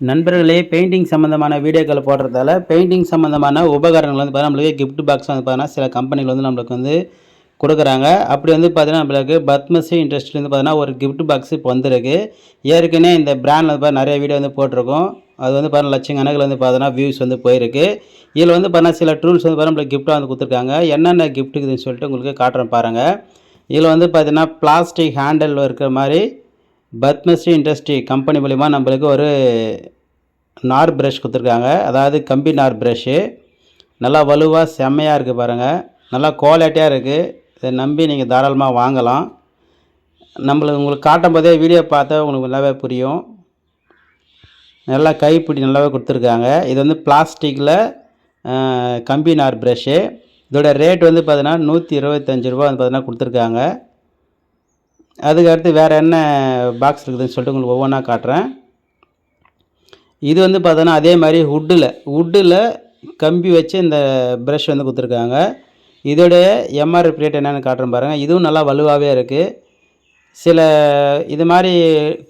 நண்பர்களே பெயிண்டிங் சம்மந்தமான வீடியோக்களை போடுறதால பெயிண்டிங் சம்மந்தமான உபகரணங்கள் வந்து பார்த்தீங்கன்னா நம்மளுக்கு கிஃப்ட் பாக்ஸ் வந்து பார்த்தீங்கன்னா சில கம்பெனிகள் வந்து நம்மளுக்கு வந்து கொடுக்குறாங்க அப்படி வந்து பார்த்தீங்கன்னா நம்மளுக்கு பத்மஸ்ரீ இண்டஸ்ட்ரிலேருந்து பார்த்தீங்கன்னா ஒரு கிஃப்ட் பாக்ஸ் இப்போ வந்திருக்கு ஏற்கனவே இந்த பிராண்டில் வந்து பார்த்தா நிறைய வீடியோ வந்து போட்டிருக்கோம் அது வந்து பார்த்தீங்கன்னா லட்சக்கணக்கில் வந்து பார்த்தீங்கன்னா வியூஸ் வந்து போயிருக்கு இதில் வந்து பார்த்தீங்கன்னா சில டூல்ஸ் வந்து பார்த்தீங்கன்னா நம்மளுக்கு கிஃப்ட்டாக வந்து கொடுத்துருக்காங்க என்னென்ன கிஃப்ட் இருக்குதுன்னு சொல்லிட்டு உங்களுக்கு காட்டுறேன் பாருங்கள் இதில் வந்து பார்த்தீங்கன்னா பிளாஸ்டிக் ஹேண்டில் இருக்கிற மாதிரி பத்மஸ்ரீ இண்டஸ்ட்ரி கம்பெனி மூலிமா நம்மளுக்கு ஒரு நார் ப்ரஷ் கொடுத்துருக்காங்க. அதாவது கம்பி நார் ப்ரஷ்ஷு நல்லா வலுவாக செம்மையாக இருக்குது பாருங்கள் நல்லா குவாலிட்டியாக இருக்குது இதை நம்பி நீங்கள் தாராளமாக வாங்கலாம். நம்மளுக்கு உங்களுக்கு காட்டும் போதே வீடியோ பார்த்தா உங்களுக்கு நல்லாவே புரியும். நல்லா கைப்பிடி நல்லாவே கொடுத்துருக்காங்க. இது வந்து பிளாஸ்டிக்கில் கம்பி நார் ப்ரஷ்ஷு இதோட ரேட் வந்து பார்த்தீங்கன்னா நூற்றி இருபத்தஞ்சி ரூபா வந்து பார்த்தீங்கன்னா கொடுத்துருக்காங்க. அதுக்கு அடுத்து வேறு என்ன பாக்ஸ் இருக்குதுன்னு சொல்லிட்டு உங்களுக்கு ஒவ்வொன்றா காட்டுறேன். இது வந்து பார்த்தோன்னா அதே மாதிரி வுட்டில் வுட்டில் கம்பி வச்சு இந்த ப்ரஷ் வந்து கொடுத்துருக்காங்க. இதோடைய எம்ஆர்எஃப் ரேட் என்னென்னு காட்டுறேன் பாருங்கள் இதுவும் நல்லா வலுவாகவே இருக்குது சில இது மாதிரி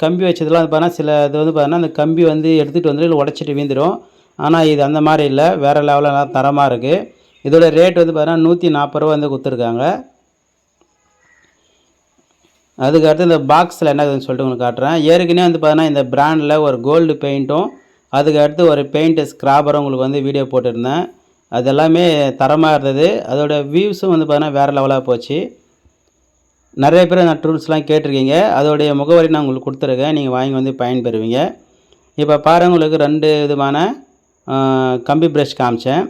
கம்பி வச்சதெல்லாம் வந்து பார்த்தீங்கன்னா சில இது வந்து பார்த்தோன்னா அந்த கம்பி வந்து எடுத்துகிட்டு வந்து இல்லை உடச்சிட்டு வீந்துடும் ஆனால் இது அந்த மாதிரி இல்லை. வேறு லெவலில் நல்லா தரமாக இருக்குது இதோட ரேட் வந்து பார்த்தீங்கன்னா நூற்றி நாற்பது ரூபா வந்து கொடுத்துருக்காங்க. அதுக்கு அடுத்து இந்த பாக்ஸில் என்ன இருக்குதுன்னு சொல்லிட்டு உங்களுக்கு காட்டுறேன். ஏற்கனவே வந்து பார்த்தீங்கன்னா இந்த பிராண்டில் ஒரு கோல்டு பெயிண்ட்டும் அதுக்கு அடுத்து ஒரு பெயிண்ட் ஸ்க்ராபரும் உங்களுக்கு வந்து வீடியோ போட்டிருந்தேன். அது எல்லாமே தரமாக இருந்தது அதோடய வியூஸும் வந்து பார்த்தீங்கன்னா வேறு லெவலாக போச்சு. நிறைய பேர் அந்த டூல்ஸ்லாம் கேட்டிருக்கீங்க. அதோடைய முகவரி நான் உங்களுக்கு கொடுத்துருக்கேன். நீங்கள் வாங்கி வந்து பயன்பெறுவீங்க. இப்போ பாருங்கள் உங்களுக்கு ரெண்டு விதமான கம்பி ப்ரஷ் காமிச்சேன்.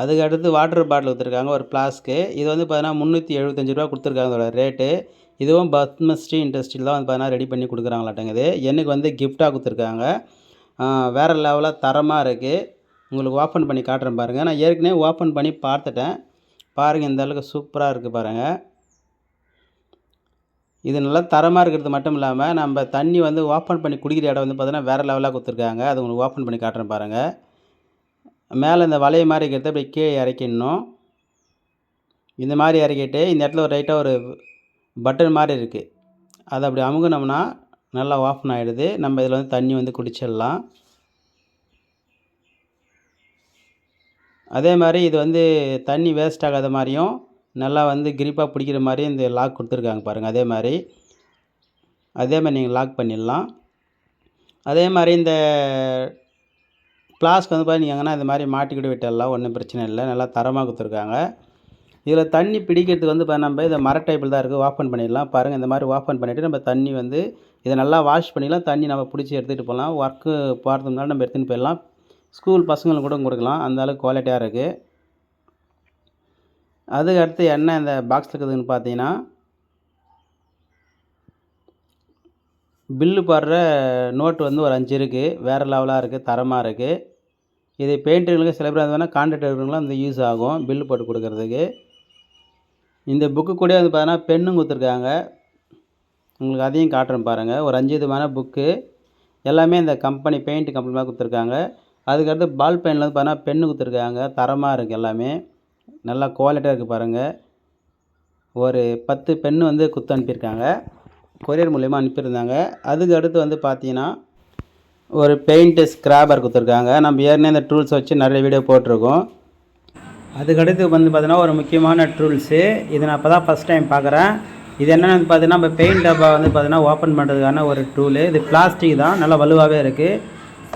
அதுக்கு அடுத்து வாட்டர் பாட்டில் கொடுத்துருக்காங்க ஒரு ஃப்ளாஸ்க்கு இது வந்து பார்த்தீங்கன்னா முந்நூற்றி எழுபத்தஞ்சி ரூபா கொடுத்துருக்காங்க அதோட ரேட்டு இதுவும் பத்மஸ்ரீ இண்டஸ்ட்ரியில் தான் வந்து பார்த்தீங்கன்னா ரெடி பண்ணி கொடுக்குறாங்களாட்டங்குது எனக்கு வந்து கிஃப்டாக கொடுத்துருக்காங்க. வேறு லெவலாக தரமாக இருக்குது உங்களுக்கு ஓப்பன் பண்ணி காட்டுறேன் பாருங்கள் நான் ஏற்கனவே ஓப்பன் பண்ணி பார்த்துட்டேன். பாருங்கள் இந்த அளவுக்கு சூப்பராக இருக்குது பாருங்கள் இது நல்லா தரமாக இருக்கிறது மட்டும் இல்லாமல் நம்ம தண்ணி வந்து ஓப்பன் பண்ணி குடிக்கிற இடம் வந்து பார்த்தீங்கன்னா வேறு லெவலாக கொடுத்துருக்காங்க. அது உங்களுக்கு ஓப்பன் பண்ணி காட்டுறேன் பாருங்கள் மேலே இந்த வளைய மாதிரி இருக்கிறத அப்படி கீழே இறக்கிடணும். இந்த மாதிரி இறக்கிட்டு இந்த இடத்துல ஒரு ரைட்டாக ஒரு பட்டன் மாதிரி இருக்குது அதை அப்படி அமுகுனோம்னா நல்லா ஓப்பன் ஆகிடுது நம்ம இதில் வந்து தண்ணி வந்து குடிச்சிடலாம். அதே மாதிரி இது வந்து தண்ணி வேஸ்ட் ஆகாத மாதிரியும் நல்லா வந்து கிரிப்பாக பிடிக்கிற மாதிரி இந்த லாக் கொடுத்துருக்காங்க பாருங்கள் அதே மாதிரி அதே மாதிரி நீங்கள் லாக் பண்ணிடலாம். அதே மாதிரி இந்த ஃப்ளாஸ்க் வந்து பார்த்தீங்கன்னா நீங்கள் எங்கன்னா இந்த மாதிரி மாட்டிக்கிட்டு விட்டுடலாம். ஒன்றும் பிரச்சனை இல்லை. நல்லா தரமாக கொடுத்துருக்காங்க. இதில் தண்ணி பிடிக்கிறதுக்கு வந்து இப்போ நம்ம இதை மர டைப்பில் தான் இருக்குது. ஓப்பன் பண்ணிடலாம். பாருங்கள் இந்த மாதிரி ஓப்பன் பண்ணிவிட்டு நம்ம தண்ணி வந்து இதை நல்லா வாஷ் பண்ணிடலாம். தண்ணி நம்ம பிடிச்சி எடுத்துகிட்டு போகலாம். ஒர்க்கு போகிறதுக்கு நம்ம எடுத்துகிட்டு போயிடலாம். ஸ்கூல் பசங்களுக்கு கூட கொடுக்கலாம். அந்தளவுக்கு குவாலிட்டியாக இருக்குது அதுக்கு அடுத்து என்ன இந்த பாக்ஸில் இருக்குதுன்னு பார்த்தீங்கன்னா பில்லு போடுற நோட்டு வந்து ஒரு அஞ்சு இருக்குது வேறு லெவலாக இருக்குது தரமாக இருக்குது இது பெயிண்டர்களுக்கு சில பேர் வேணால் கான்ட்ராக்ட் இருக்கிறவங்களாம் யூஸ் ஆகும். பில்லு போட்டு கொடுக்குறதுக்கு. இந்த புக்கு கூட வந்து பார்த்தீங்கன்னா பெண்ணும் கொடுத்துருக்காங்க. உங்களுக்கு அதையும் காட்டுறேன் பாருங்கள் ஒரு அஞ்சு விதமான புக்கு எல்லாமே இந்த கம்பெனி பெயிண்ட் கம்பெனி மாதிரி கொடுத்துருக்காங்க. அதுக்கடுத்து பால் பெயினில் வந்து பார்த்தீங்கன்னா பென்னு கொடுத்துருக்காங்க. தரமாக இருக்குது எல்லாமே. நல்லா குவாலிட்டியாக இருக்குது பாருங்கள் ஒரு பத்து பென்னு வந்து குத்து அனுப்பியிருக்காங்க. கொரியர் மூலயமா அனுப்பியிருந்தாங்க. அதுக்கு அடுத்து வந்து பார்த்தீங்கன்னா ஒரு பெயிண்ட்டு ஸ்க்ராபர் கொடுத்துருக்காங்க. நம்ம ஏற்கனவே இந்த டூல்ஸ் வச்சு நிறைய வீடியோ போட்டிருக்கோம். அதுக்கடுத்து வந்து பார்த்தீங்கன்னா ஒரு முக்கியமான டூல்ஸு இது நான் இப்போ தான் ஃபஸ்ட் டைம் பார்க்குறேன். இது என்னென்னு பார்த்தீங்கன்னா நம்ம பெயிண்ட் டப்பா வந்து பார்த்தீங்கன்னா ஓப்பன் பண்ணுறதுக்கான ஒரு டூலு இது பிளாஸ்டிக் தான் நல்லா வலுவாகவே இருக்குது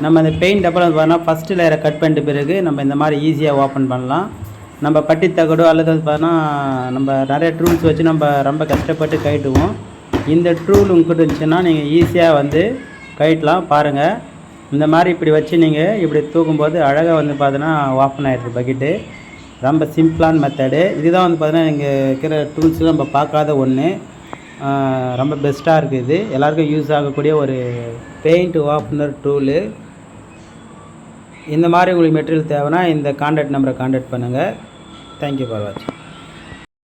நம்ம இந்த பெயிண்ட் டப்பாவில் வந்து பார்த்தீங்கன்னா ஃபஸ்ட்டு லேயரை கட் பண்ணிட்டு பிறகு நம்ம இந்த மாதிரி ஈஸியாக ஓப்பன் பண்ணலாம். நம்ம பட்டி தகடோ அல்லது வந்து பார்த்தீங்கன்னா நம்ம நிறைய டூல்ஸ் வச்சு நம்ம ரொம்ப கஷ்டப்பட்டு கைட்டுவோம் இந்த டூல் உங்ககிட்ட இருந்துச்சுன்னா நீங்கள் ஈஸியாக வந்து கைட்டலாம் பாருங்கள் இந்த மாதிரி இப்படி வச்சு நீங்கள் இப்படி தூக்கும்போது அழகாக வந்து பார்த்தீங்கன்னா ஓப்பன் ஆகிடுது பக்கெட்டு ரொம்ப சிம்பிளான மெத்தடு இதுதான் வந்து பார்த்தீங்கன்னா இங்கே இருக்கிற டூல்ஸில் நம்ம பார்க்காத ஒன்று ரொம்ப பெஸ்ட்டாக இருக்குது இது. எல்லாருக்கும் யூஸ் ஆகக்கூடிய ஒரு பெயிண்ட் ஓப்பனர் டூலு இந்த மாதிரி உங்களுக்கு மெட்டீரியல் தேவைன்னா இந்த காண்டாக்ட் நம்பரை காண்டாக்ட் பண்ணுங்கள் தேங்க்யூ ஃபார் வாட்சிங்